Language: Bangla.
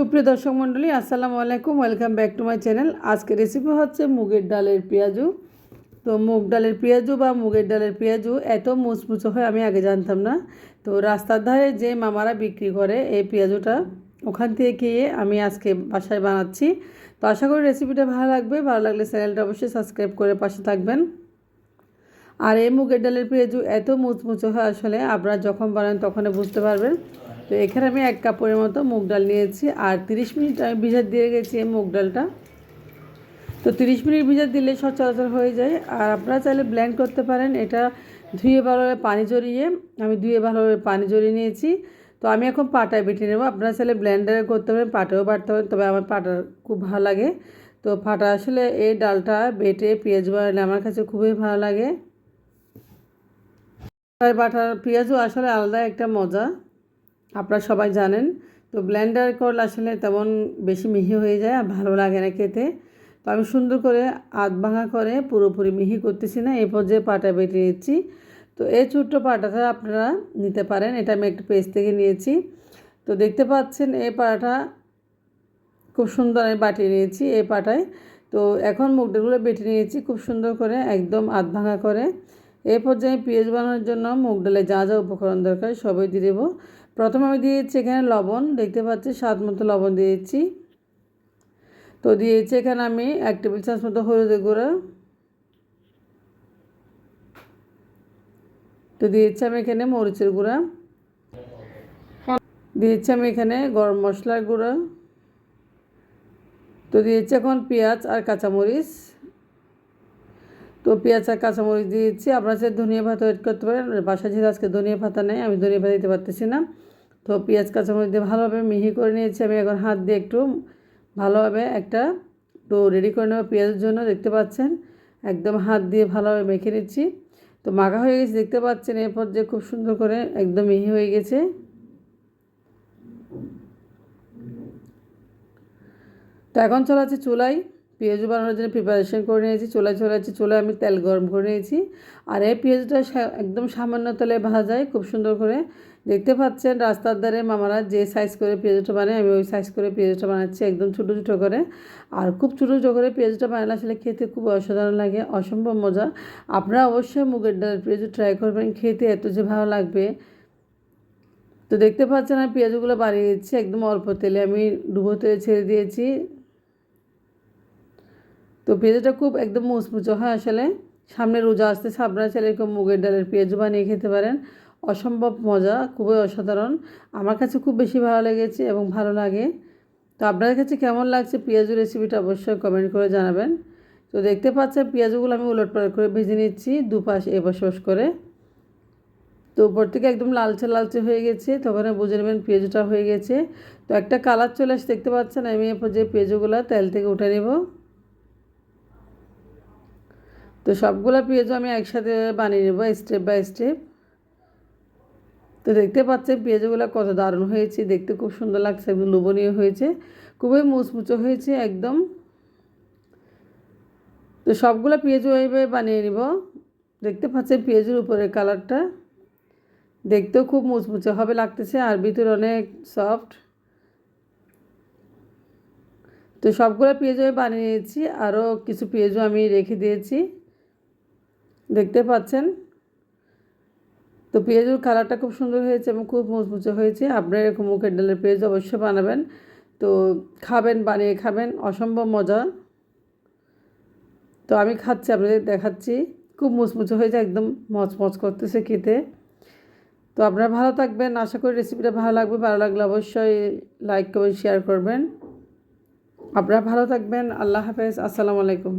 সুপ্রিয় দর্শক মণ্ডলী, আসসালামু আলাইকুম। Welcome back to my channel আজকে রেসিপি হচ্ছে মুগের ডালের পেঁয়াজু। তো মুগ ডালের পেঁয়াজু বা মুগের ডালের পেঁয়াজু এত মুচমুচো হয়, আমি আগে জানতাম না। তো রাস্তার ধারে যে মামারা বিক্রি করে এই পেঁয়াজুটা, ওখান থেকে খেয়ে আমি আজকে বাসায় বানাচ্ছি। তো আশা করি রেসিপিটা ভালো লাগবে। ভালো লাগলে চ্যানেলটা অবশ্যই সাবস্ক্রাইব করে পাশে থাকবেন। আর এই মুগের ডালের পেঁয়াজু এত মুচমুচো হয়, আসলে আপনারা যখন বানান তখন বুঝতে পারবেন। তো এখানে আমি এক কাপড়ের মতো মুগ ডাল নিয়েছি আর তিরিশ মিনিট আমি ভিজার দিয়ে গেছি এই মুগ ডালটা। তো তিরিশ মিনিট ভিজার দিলে সচরাচর হয়ে যায়। আর আপনারা চাইলে ব্ল্যান্ড করতে পারেন। এটা ধুয়ে ভালোভাবে পানি জড়িয়ে, আমি ধুয়ে ভালোভাবে পানি জড়িয়ে নিয়েছি। তো আমি এখন পাটায় বেটে নেব। আপনারা চাইলে ব্ল্যান্ডারে করতে পারেন, পাটাও বাটতে পারেন, তবে আমার পাটা খুব ভালো লাগে। তো পাটা আসলে এই ডালটা বেটে পেঁয়াজ বানালে আমার কাছে খুবই ভালো লাগে। বাটার, পেঁয়াজও আসলে আলাদা একটা মজা। আপনারা সবাই জানেন। তো ব্লেন্ডার করলে আসলে তেমন বেশি মিহি হয়ে যায় আর ভালো লাগে না খেতে। তো আমি সুন্দর করে আধ ভাঙা করে পুরোপুরি মিহি করতেছি না এই পর্যায়ে পাটা বেটে নিচ্ছি। তো এই ছোট্ট পাটাটা আপনারা নিতে পারেন, এটা আমি একটা পেজ থেকে নিয়েছি। তো দেখতে পাচ্ছেন এই পাটা খুব সুন্দর আমি বাটিয়ে নিয়েছি এই পাটায়। তো এখন মুগডালগুলো বেটে নিয়েছি খুব সুন্দর করে একদম আধ ভাঙা করে। এই পর্যায়ে পেঁয়াজ বানানোর জন্য মুগ ডালে যা যা উপকরণ দরকার সবই দিয়ে দেবো। প্রথমে আমি দিয়েছি এখানে লবণ, দেখতে পাচ্ছি স্বাদ মতো লবণ দিয়েছি। তো দিয়েছি এখানে আমি এক টেবিল চামচ মতো হলুদের গুঁড়া। তো দিয়েছি আমি এখানে মরিচের গুঁড়া। দিয়েছি আমি এখানে গরম মশলার গুঁড়া। তো দিয়েছি এখন পেঁয়াজ আর কাঁচামরিচ। তো পেঁয়াজ আর কাঁচামরিচ দিয়েছি আপনারা চাই ধনিয়া ভাত ওয়েট করতে পারেন। বাসা ঝিরে আজকে ধনিয়া পাতা নেই, আমি ধনিয়া পাতা দিতে পারতেছি না। তো পেঁয়াজ, কাঁচামরিচ দিয়ে ভালোভাবে মিহি করে নিয়েছি। আমি এখন হাত দিয়ে একটু ভালোভাবে একটা তো রেডি করে নেব পেঁয়াজের জন্য, দেখতে পাচ্ছেন? একদম হাত দিয়ে ভালোভাবে মেখে নিচ্ছি। তো মাখা হয়ে গেছে, দেখতে পাচ্ছেন? এরপর যে খুব সুন্দর করে একদম মিহি হয়ে গেছে। তো এখন চলে আছে চুলাই পেঁয়াজু বানানোর জন্য প্রিপারেশন করে নিয়েছি। চলে আছে চুলায় আমি তেল গরম করে নিয়েছি। আর এই পেঁয়াজটা একদম সামান্য তেলে ভাজা যায় খুব সুন্দর করে। দেখতে পাচ্ছেন রাস্তার ধারে মামারা যে সাইজ করে পেঁয়াজটা বানায়, আমি ওই সাইজ করে পেঁয়াজটা বানাচ্ছি একদম ছোটো ছোটো করে। আর খুব ছোটো ছোটো করে পেঁয়াজটা বানালে আসলে খেতে খুব অসাধারণ লাগে, অসম্ভব মজা। আপনারা অবশ্যই মুগের ডাল পেঁয়াজ ট্রাই করবেন, খেতে এত যে ভালো লাগবে। তো দেখতে পাচ্ছেন আমি পেঁয়াজগুলো বানিয়ে দিচ্ছি, একদম অল্প তেলে আমি ডুবো তেলে ছেড়ে দিয়েছি। তো পেঁয়াজটা খুব একদম মুচমুচো হয় আসলে সামনে রোজা আসতে আপনারা চাইলে এরকম মুগের ডালের পেঁয়াজ বানিয়ে খেতে পারেন। অসম্ভব মজা, খুবই অসাধারণ। আমার কাছে খুব বেশি ভালো লেগেছে এবং ভালো লাগে। তো আপনাদের কাছে কেমন লাগছে পেঁয়াজু রেসিপিটা অবশ্যই কমেন্ট করে জানাবেন। তো দেখতে পাচ্ছেন পেঁয়াজগুলো আমি উলটপালট করে ভেজে নিচ্ছি দুপাশ এপাশ ওস করে। তো উপর থেকে একদম লালচে লালচে হয়ে গেছে তখন বুঝে নেবেন পেঁয়াজটা হয়ে গেছে। তো একটা কালার চলে আসে দেখতে পাচ্ছেন? আমি এরপর যে পেঁয়াজগুলো তেল থেকে উঠে নেব। তো সবগুলো পেঁয়াজও আমি একসাথে বানিয়ে নেব স্টেপ বাই স্টেপ তো দেখতে পাচ্ছেন পেঁয়াজগুলো কত দারুণ হয়েছে, দেখতে খুব সুন্দর লাগছে একদম লোভনীয় হয়েছে, খুবই মুচমুচো হয়েছে একদম। তো সবগুলো পেঁয়াজ ওইভাবে বানিয়ে নিব। দেখতে পাচ্ছেন পেঁয়াজের উপরের কালারটা, দেখতেও খুব মুচমুচে হবে লাগতেছে, আর ভিতরে অনেক সফট তো সবগুলো পেঁয়াজও আমি বানিয়ে নিয়েছি, আরও কিছু পেঁয়াজও আমি রেখে দিয়েছি। দেখতে পাচ্ছেন? তো পেঁয়াজের কালারটা খুব সুন্দর হয়েছে এবং খুব মুচমুচে হয়েছে। আপনারা এরকম মুখের ডালের পেঁয়াজ অবশ্যই বানাবেন। তো খাবেন, বানিয়ে খাবেন, অসম্ভব মজা। তো আমি খাচ্ছি, আপনাদের দেখাচ্ছি। খুব মুচমুচে হয়েছে, একদম মচমচ করতেছে খেতে। তো আপনারা ভালো থাকবেন। আশা করি রেসিপিটা ভালো লাগবে। ভালো লাগলে অবশ্যই লাইক করবেন শেয়ার করবেন। আপনারা ভালো থাকবেন। আল্লাহ হাফেজ। আসসালামু আলাইকুম।